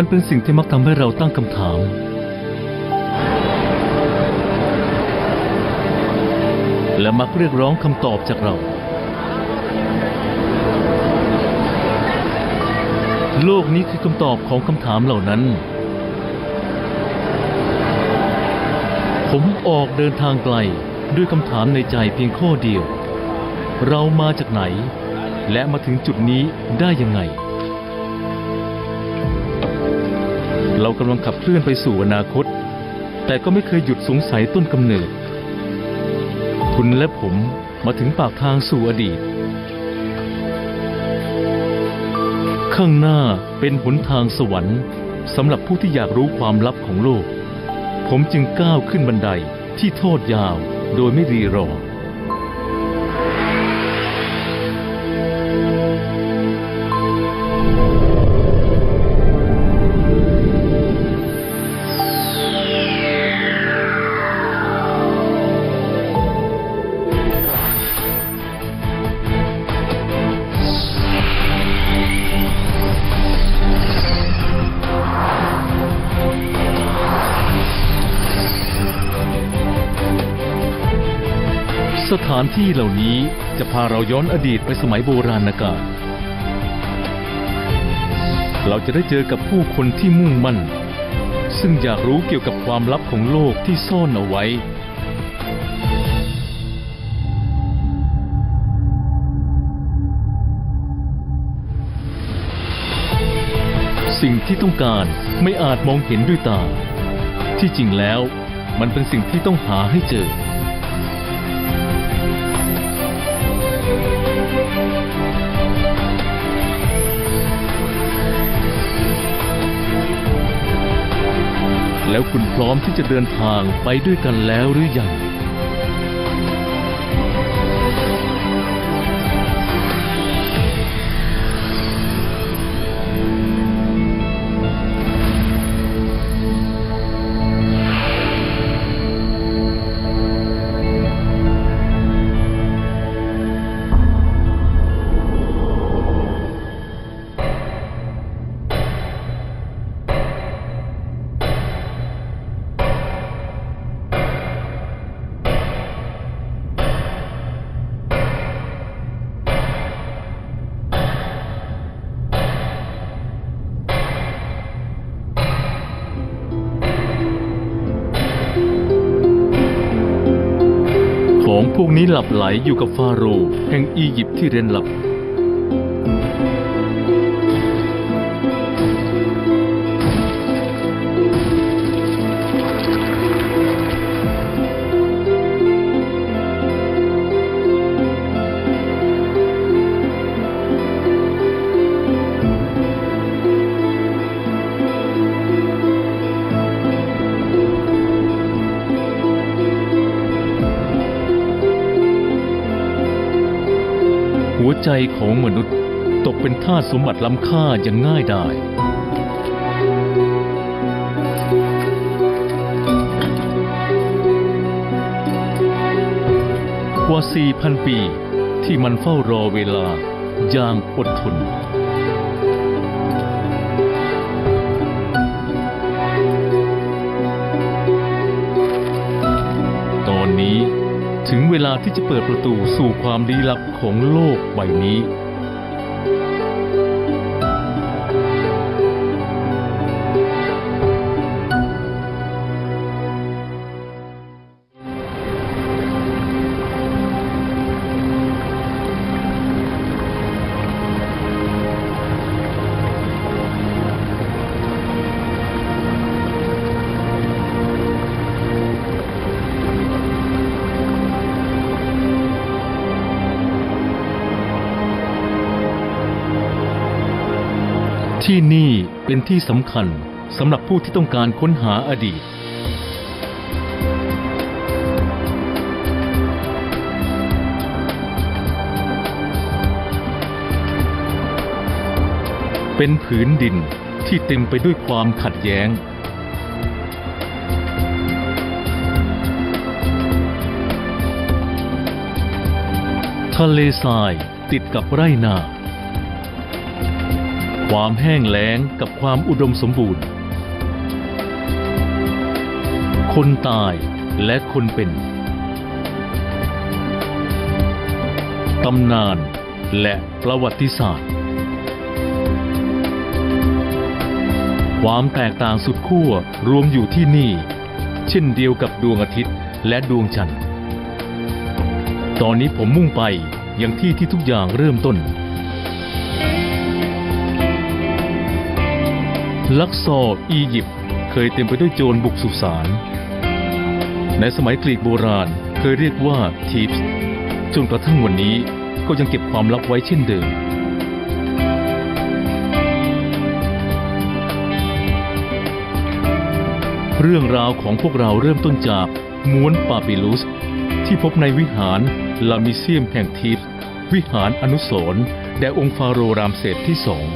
มันเป็นสิ่งที่มักทำให้เราตั้งคำถาม และมักเรียกร้องคำตอบจากเรา โลกนี้คือคำตอบของคำถามเหล่านั้น ผมออกเดินทางไกลด้วยคำถามในใจเพียงข้อเดียว เรามาจากไหน และมาถึงจุดนี้ได้ยังไง เรากำลังขับเคลื่อนไปสู่อนาคต แต่ก็ไม่เคยหยุดสงสัยต้นกำเนิด คุณและผมมาถึงปากทางสู่อดีต ข้างหน้าเป็นหนทางสวรรค์สำหรับผู้ที่อยากรู้ความลับของโลก ผมจึงก้าวขึ้นบันไดที่โทษยาวโดยไม่รีรอ สถานที่เหล่านี้จะพาเราย้อนอดีตไปสมัยโบราณกาล เราจะได้เจอกับผู้คนที่มุ่งมั่น ซึ่งอยากรู้เกี่ยวกับความลับของโลกที่ซ่อนเอาไว้ สิ่งที่ต้องการไม่อาจมองเห็นด้วยตา ที่จริงแล้วมันเป็นสิ่งที่ต้องหาให้เจอ แล้วคุณพร้อมที่จะเดินทางไปด้วยกันแล้วหรือยัง องพวกนี้หลับไหลอยู่กับฟาโรห์แห่งอียิปต์ที่เร้นลับ ใจของมนุษย์ตกเป็นทาสสมบัติล้ำค่าอย่างง่ายดายกว่า 4,000 ปีที่มันเฝ้ารอเวลาอย่างอดทน ลาที่จะเปิดประตูสู่ความลี้ลับของโลกใบนี้ ที่นี่เป็นที่สำคัญสำหรับผู้ที่ต้องการค้นหาอดีต เป็นผืนดินที่เต็มไปด้วยความขัดแย้ง ทะเลทรายติดกับไร่นา ความแห้งแล้งกับความอุดมสมบูรณ์ คนตายและคนเป็น ตำนานและประวัติศาสตร์ ความแตกต่างสุดขั้วรวมอยู่ที่นี่ เช่นเดียวกับดวงอาทิตย์และดวงจันทร์ ตอนนี้ผมมุ่งไปยังที่ที่ทุกอย่างเริ่มต้น ลักซอร์อียิปต์เคยเต็มไปด้วยโจรบุกสุสาน ในสมัยกรีกโบราณเคยเรียกว่าทีฟส์จนกระทั่งวันนี้ก็ยังเก็บความลับไว้เช่นเดิมเรื่องราวของพวกเราเริ่มต้นจากม้วนปาปิลุส ที่พบในวิหารลามิเซียมแห่งทีฟส์วิหารอนุสรณ์แด่องค์ฟาโรห์รามเสสที่สอง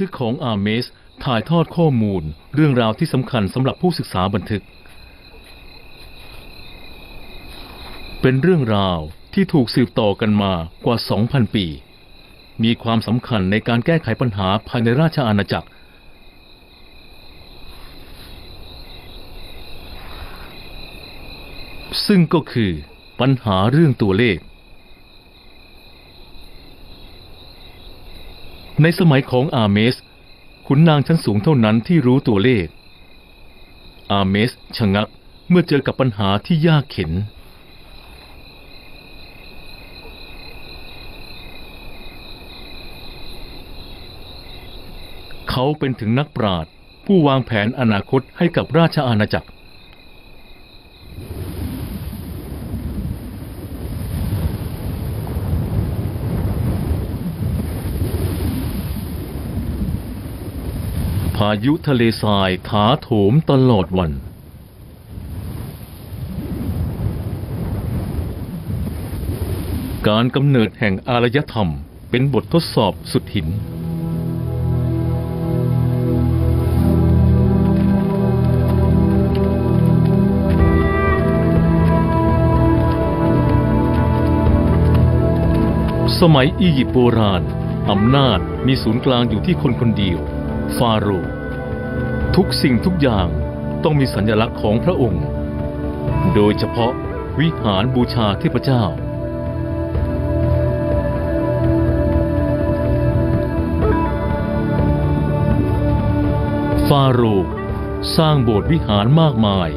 ทึกของอาร์เมสถ่ายทอดข้อมูลเรื่องราวที่สำคัญสำหรับผู้ศึกษาบันทึก เป็นเรื่องราวที่ถูกสืบต่อกันมากว่า 2,000 ปี มีความสำคัญในการแก้ไขปัญหาภายในราชอาณาจักร ซึ่งก็คือปัญหาเรื่องตัวเลข ในสมัยของอาเมส ขุนนางชั้นสูงเท่านั้นที่รู้ตัวเลข อาเมสชะงักเมื่อเจอกับปัญหาที่ยากเข็น เขาเป็นถึงนักปราชญ์ผู้วางแผนอนาคตให้กับราชอาณาจักรายุทะเลทรายถาโถมตลอดวัน การกำเนิดแห่งอารยธรรมเป็นบททดสอบสุดหินสมัยอียิปต์โบราณ อำนาจมีศูนย์กลางอยู่ที่คนคนเดียว ฟาโรห์ทุกสิ่งทุกอย่างต้องมีสัญลักษณ์ของพระองค์ โดยเฉพาะวิหารบูชาเทพเจ้า ฟาโรห์สร้างโบสถ์วิหารมากมาย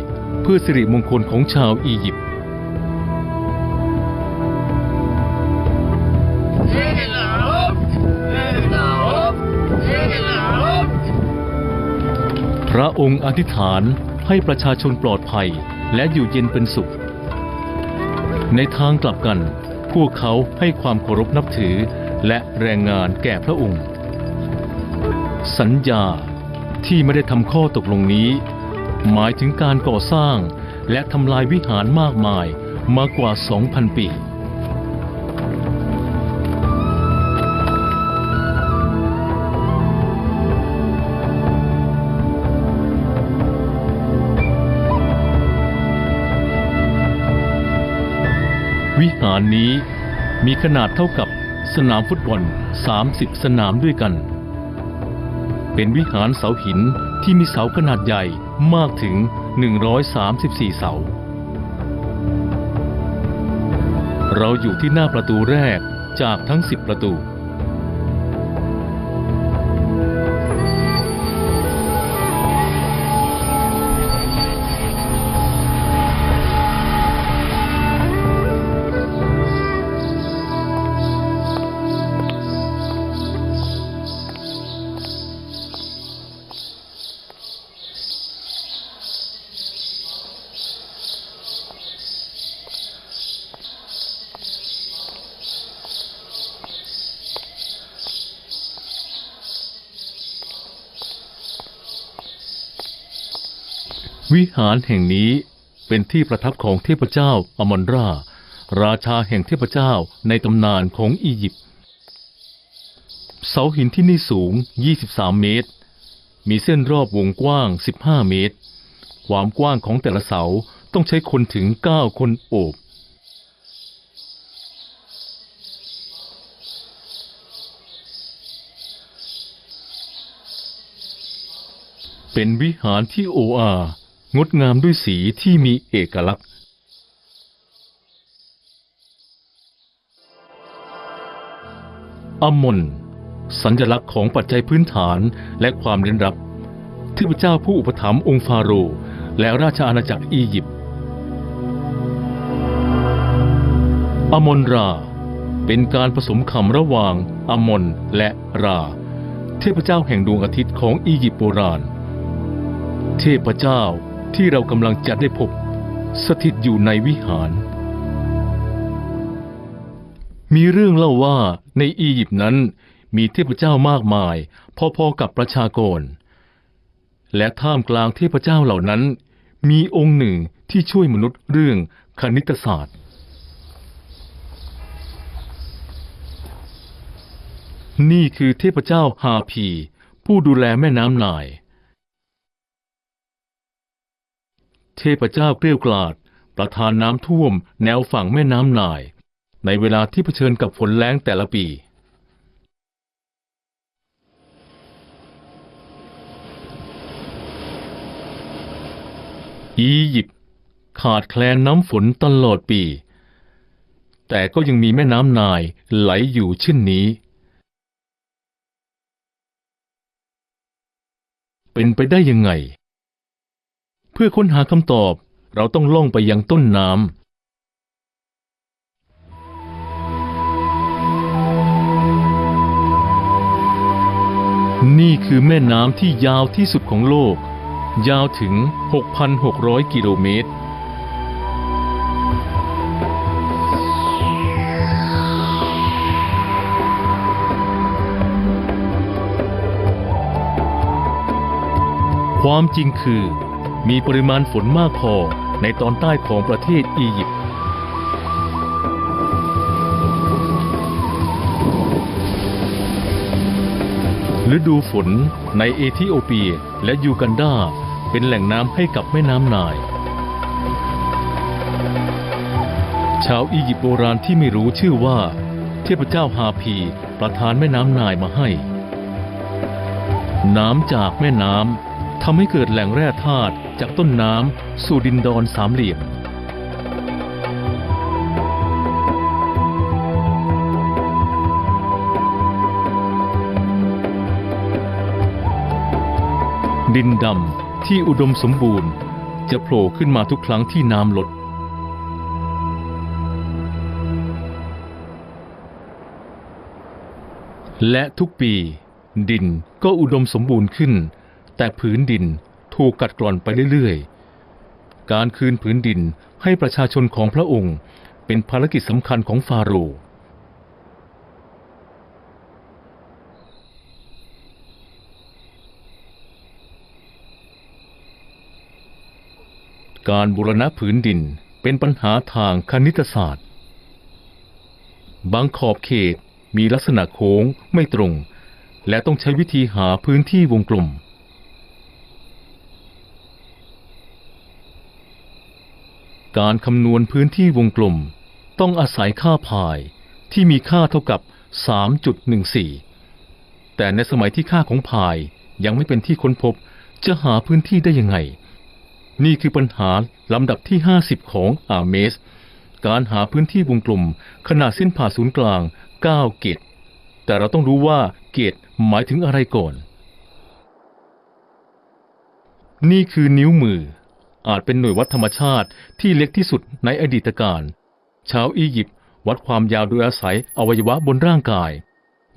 เพื่อสิริมงคลของชาวอียิปต์ พระองค์อธิษฐานให้ประชาชนปลอดภัยและอยู่เย็นเป็นสุข ในทางกลับกัน พวกเขาให้ความเคารพนับถือและแรงงานแก่พระองค์ สัญญาที่ไม่ได้ทำข้อตกลงนี้ หมายถึงการก่อสร้างและทำลายวิหารมากมายมากกว่า 2,000 ปีารนี้มีขนาดเท่ากับสนามฟุตบอล 30 สนามด้วยกัน เป็นวิหารเสาหินที่มีเสาขนาดใหญ่มากถึง 134 เสา เราอยู่ที่หน้าประตูแรกจากทั้ง 10 ประตู วิหารแห่งนี้เป็นที่ประทับของเทพเจ้าอมอนรา ราชาแห่งเทพเจ้าในตำนานของอียิปต์ เสาหินที่นี่สูง 23 เมตร มีเส้นรอบวงกว้าง 15 เมตร ความกว้างของแต่ละเสาต้องใช้คนถึง 9 คนโอบ เป็นวิหารที่โออา งดงามด้วยสีที่มีเอกลักษณ์ อมนสัญลักษณ์ของปัจจัยพื้นฐานและความเร้นรับเทพเจ้าผู้อุปถัมภ์องค์ฟาโรห์และราชอาณาจักรอียิปต์อมนรา เป็นการผสมคำระหว่างอมนและรา เทพเจ้าแห่งดวงอาทิตย์ของอียิปต์โบราณ เทพเจ้า ที่เรากำลังจะได้พบ สถิตอยู่ในวิหาร มีเรื่องเล่าว่าในอียิปต์นั้นมีเทพเจ้ามากมาย พอๆกับประชากร และท่ามกลางเทพเจ้าเหล่านั้น มีองค์หนึ่งที่ช่วยมนุษย์เรื่องคณิตศาสตร์ นี่คือเทพเจ้าฮาพี ผู้ดูแลแม่น้ำไนาย เทพเจ้าเกลี้ยวกล่อดประทานน้ำท่วมแนวฝั่งแม่น้ำนาย ในเวลาที่เผชิญกับฝนแล้งแต่ละปี อียิปต์ขาดแคลนน้ำฝนตลอดปี แต่ก็ยังมีแม่น้ำนายไหลอยู่เช่นนี้ เป็นไปได้ยังไง เพื่อค้นหาคำตอบ เราต้องล่องไปยังต้นน้ำนี่คือแม่น้ำที่ยาวที่สุดของโลก ยาวถึง 6,600 กิโลเมตร ความจริงคือ มีปริมาณฝนมากพอในตอนใต้ของประเทศอียิปต์ฤดูฝนในเอธิโอเปียและยูกันดาเป็นแหล่งน้ำให้กับแม่น้ำนาย ชาวอียิปต์โบราณที่ไม่รู้ชื่อว่า เทพเจ้าฮาพีประทานแม่น้ำนายมาให้ น้ำจากแม่น้ำทำให้เกิดแหล่งแร่ธาตุ จากต้นน้ำสู่ดินดอนสามเหลี่ยม ดินดำที่อุดมสมบูรณ์ จะโผล่ขึ้นมาทุกครั้งที่น้ำลดและทุกปี ดินก็อุดมสมบูรณ์ขึ้น แต่ผืนดิน ถูกกัดกร่อนไปเรื่อยๆ การคืนผืนดินให้ประชาชนของพระองค์เป็นภารกิจสำคัญของฟาโรห์การบูรณะผืนดินเป็นปัญหาทางคณิตศาสตร์ บางขอบเขตมีลักษณะโค้งไม่ตรง และต้องใช้วิธีหาพื้นที่วงกลม การคำนวณพื้นที่วงกลม ต้องอาศัยค่าพายที่มีค่าเท่ากับ 3.14 แต่ในสมัยที่ค่าของพายยังไม่เป็นที่ค้นพบ จะหาพื้นที่ได้ยังไง นี่คือปัญหาลำดับที่ 50 ของอาร์เมส การหาพื้นที่วงกลม ขนาดเส้นผ่าศูนย์กลาง 9 เกต แต่เราต้องรู้ว่าเกตหมายถึงอะไรก่อน นี่คือนิ้วมือ อาจเป็นหน่วยวัดธรรมชาติที่เล็กที่สุดในอดีตการ ชาวอียิปต์วัดความยาวโดยอาศัยอวัยวะบนร่างกาย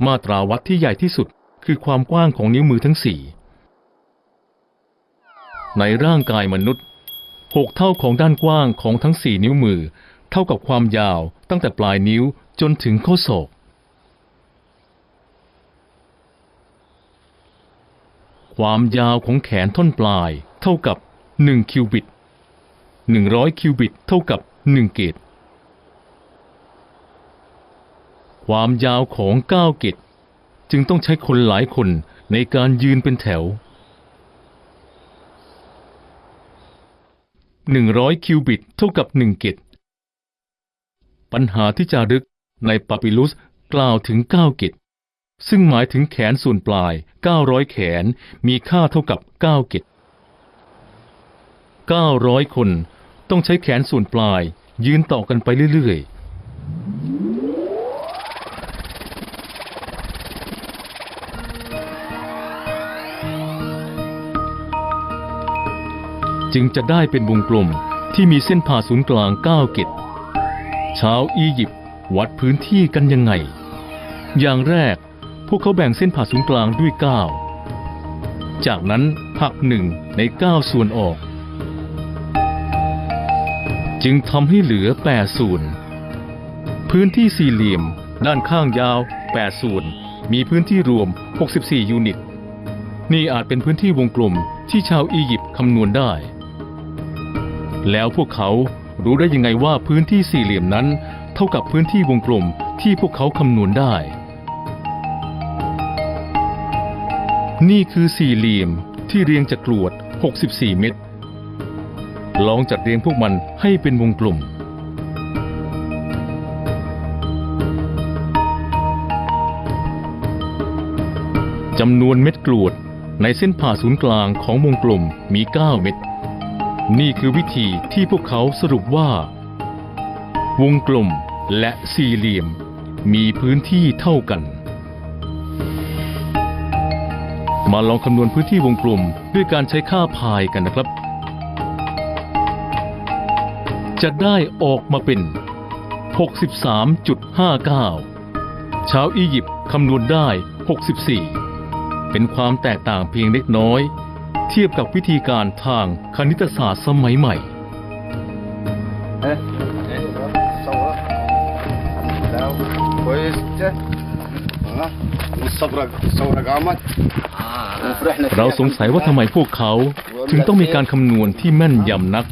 มาตราวัดที่ใหญ่ที่สุดคือความกว้างของนิ้วมือทั้งสี่ในร่างกายมนุษย์หกเท่าของด้านกว้างของทั้งสี่นิ้วมือ เท่ากับความยาวตั้งแต่ปลายนิ้วจนถึงข้อศอกความยาวของแขนท่อนปลาย เท่ากับ 1 คิวบิต 100 คิวบิต เท่ากับ 1 เกต ความยาวของ 9 เกต จึงต้องใช้คนหลายคนในการยืนเป็นแถว 100 คิวบิต เท่ากับ 1 เกต ปัญหาที่จารึกในปาปิลุสกล่าวถึง 9 เกตซึ่งหมายถึงแขนส่วนปลาย 900 แขน มีค่าเท่ากับ 9 เกต 900 คน ต้องใช้แขนส่วนปลาย ยืนต่อกันไปเรื่อยๆจึงจะได้เป็นวงกลมที่มีเส้นผ่าศูนย์กลาง 9 เกตชาวอียิปต์วัดพื้นที่กันยังไง อย่างแรกพวกเขาแบ่งเส้นผ่าศูนย์กลางด้วย 9 จากนั้นหักหนึ่งใน 9 ส่วนออก จึงทำให้เหลือ8ส่วนพื้นที่สี่เหลี่ยม ด้านข้างยาว8ส่วนมีพื้นที่รวม 64 ยูนิต นี่อาจเป็นพื้นที่วงกลมที่ชาวอียิปต์คำนวณได้ แล้วพวกเขารู้ได้ยังไงว่าพื้นที่สี่เหลี่ยมนั้น เท่ากับพื้นที่วงกลมที่พวกเขาคำนวณได้ นี่คือสี่เหลี่ยมที่เรียงจากกรวด 64 เม็ด ลองจัดเรียงพวกมันให้เป็นวงกลมจำนวนเม็ดกรวดในเส้นผ่าศูนย์กลางของวงกลมมี 9 เม็ด นี่คือวิธีที่พวกเขาสรุปว่า วงกลมและสี่เหลี่ยม มีพื้นที่เท่ากัน มาลองคำนวณพื้นที่วงกลมด้วยการใช้ค่าพายกันนะครับ จะได้ออกมาเป็น 63.59 ชาวอียิปต์คำนวณได้ 64 เป็นความแตกต่างเพียงเล็กน้อย เทียบกับวิธีการทางคณิตศาสตร์สมัยใหม่เราสงสัยว่าทำไมพวกเขาถึงต้องมีการคำนวณที่แม่นยำนัก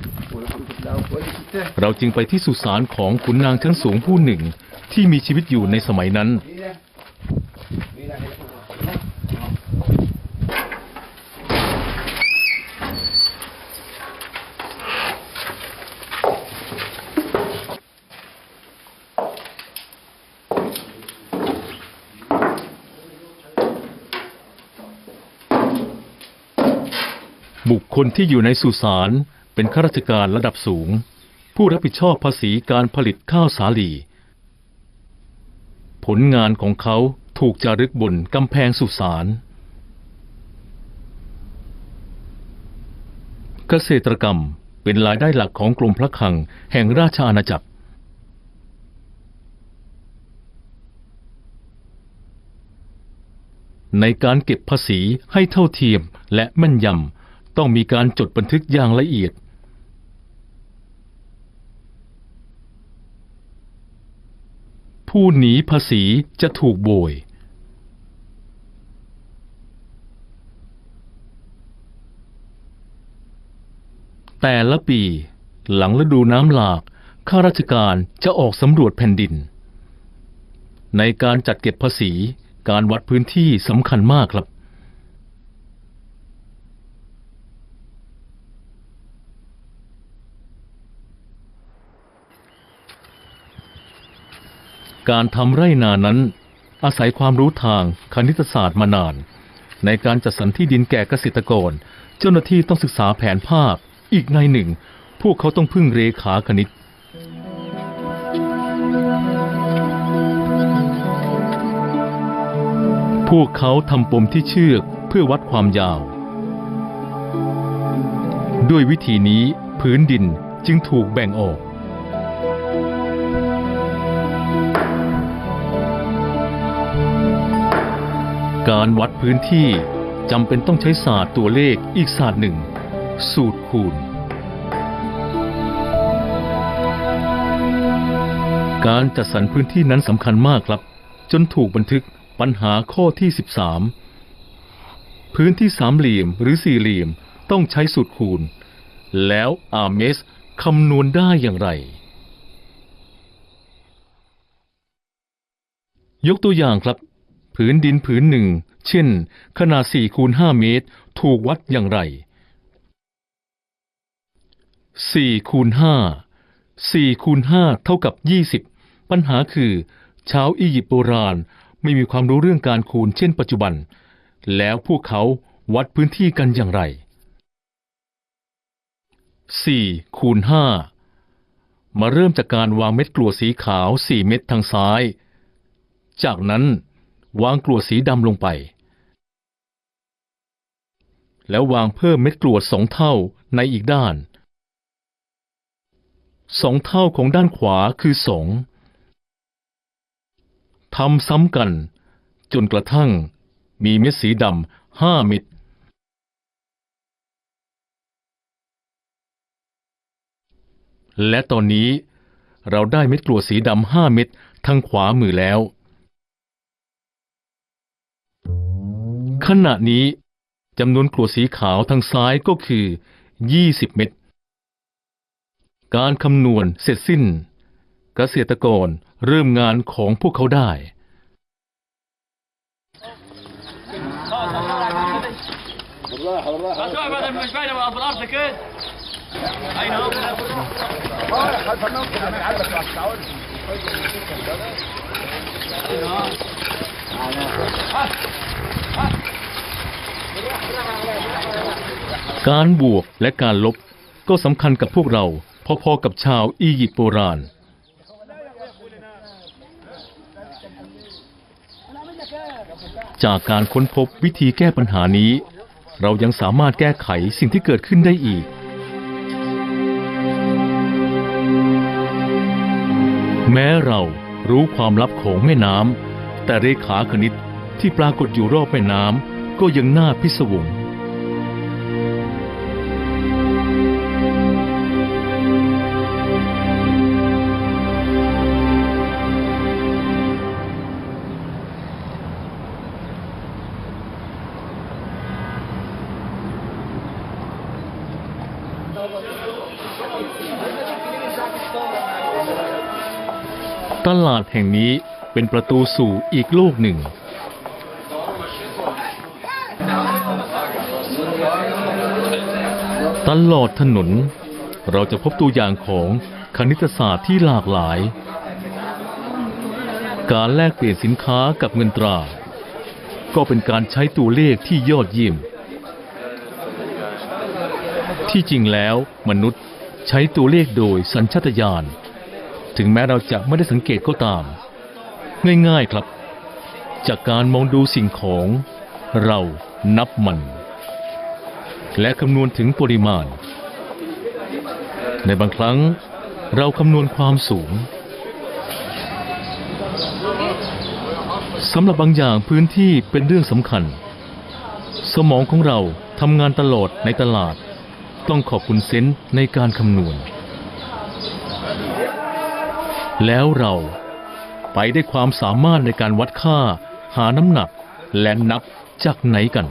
เราจึงไปที่สุสานของขุนนางชั้นสูงผู้หนึ่งที่มีชีวิตอยู่ในสมัยนั้น บุคคลที่อยู่ในสุสานเป็นข้าราชการระดับสูง ผู้รับผิดชอบภาษีการผลิตข้าวสาลี ผลงานของเขาถูกจารึกบนกำแพงสุสาน เกษตรกรรมเป็นรายได้หลักของกรมพระคลังแห่งราชอาณาจักร ในการเก็บภาษีให้เท่าเทียมและแม่นยำต้องมีการจดบันทึกอย่างละเอียด ผู้หนีภาษีจะถูกโบย แต่ละปี หลังฤดูน้ำหลาก ข้าราชการจะออกสำรวจแผ่นดิน ในการจัดเก็บภาษีการวัดพื้นที่สำคัญมากครับ การทำไร่นานั้น อาศัยความรู้ทางคณิตศาสตร์มานาน ในการจัดสรรที่ดินแก่เกษตรกร เจ้าหน้าที่ต้องศึกษาแผนภาพ อีกในหนึ่ง พวกเขาต้องพึ่งเรขาคณิตพวกเขาทำปมที่เชือกเพื่อวัดความยาว ด้วยวิธีนี้พื้นดินจึงถูกแบ่งออก การวัดพื้นที่จำเป็นต้องใช้ศาสตร์ตัวเลขอีกศาสตร์หนึ่ง สูตรคูณ การจัดสรรพื้นที่นั้นสำคัญมากครับ จนถูกบันทึกปัญหาข้อที่ 13 พื้นที่สามเหลี่ยมหรือสี่เหลี่ยมต้องใช้สูตรคูณ แล้วอาเมสคำนวณได้อย่างไร ยกตัวอย่างครับ ผืนดินผืนหนึ่ง เช่น ขนาด4คูณ5เมตร ถูกวัดอย่างไร4คูณ5 4คูณ5เท่ากับ 20 ปัญหาคือ ชาวอียิปต์โบราณไม่มีความรู้เรื่องการคูณเช่นปัจจุบัน แล้วพวกเขาวัดพื้นที่กันอย่างไร 4 คูณ 5 มาเริ่มจากการวางเม็ดกลัวสีขาว 4 เม็ดทางซ้าย จากนั้น วางกลวดสีดำลงไป แล้ววางเพิ่มเม็ดกลวดสองเท่าในอีกด้านสองเท่าของด้านขวาคือสองทำซ้ำกัน จนกระทั่งมีเม็ดสีดำห้าเม็ดและตอนนี้เราได้เม็ดกลวดสีดำห้าเม็ดทางขวามือแล้ว ขณะนี้จำนวนกรวดสีขาวทางซ้ายก็คือ 20 เม็ด การคำนวณเสร็จสิ้น เกษตรกรเริ่มงานของพวกเขาได้ Ah! การบวกและการลบก็สำคัญกับพวกเราพอๆกับชาวอียิปต์โบราณ จากการค้นพบวิธีแก้ปัญหานี้ เรายังสามารถแก้ไขสิ่งที่เกิดขึ้นได้อีก แม้เรารู้ความลับของแม่น้ำแต่เรขาคณิตที่ปรากฏอยู่รอบแม่น้ำ ก็ยังน่าพิศวงตลาดแห่งนี้เป็นประตูสู่อีกโลกหนึ่ง ตลอดถนน เราจะพบตัวอย่างของคณิตศาสตร์ที่หลากหลาย การแลกเปลี่ยนสินค้ากับเงินตรา ก็เป็นการใช้ตัวเลขที่ยอดเยี่ยม ที่จริงแล้วมนุษย์ใช้ตัวเลขโดยสัญชาตญาณ ถึงแม้เราจะไม่ได้สังเกตก็ตาม ง่ายๆครับ จากการมองดูสิ่งของเรานับมัน และคำนวณถึงปริมาณ ในบางครั้งเราคำนวณความสูงสำหรับบางอย่างพื้นที่เป็นเรื่องสำคัญ สมองของเราทำงานตลอดในตลาด ต้องขอบคุณเซนส์ในการคำนวณ แล้วเราไปได้ความสามารถในการวัดค่า หาน้ำหนักและนับจากไหนกัน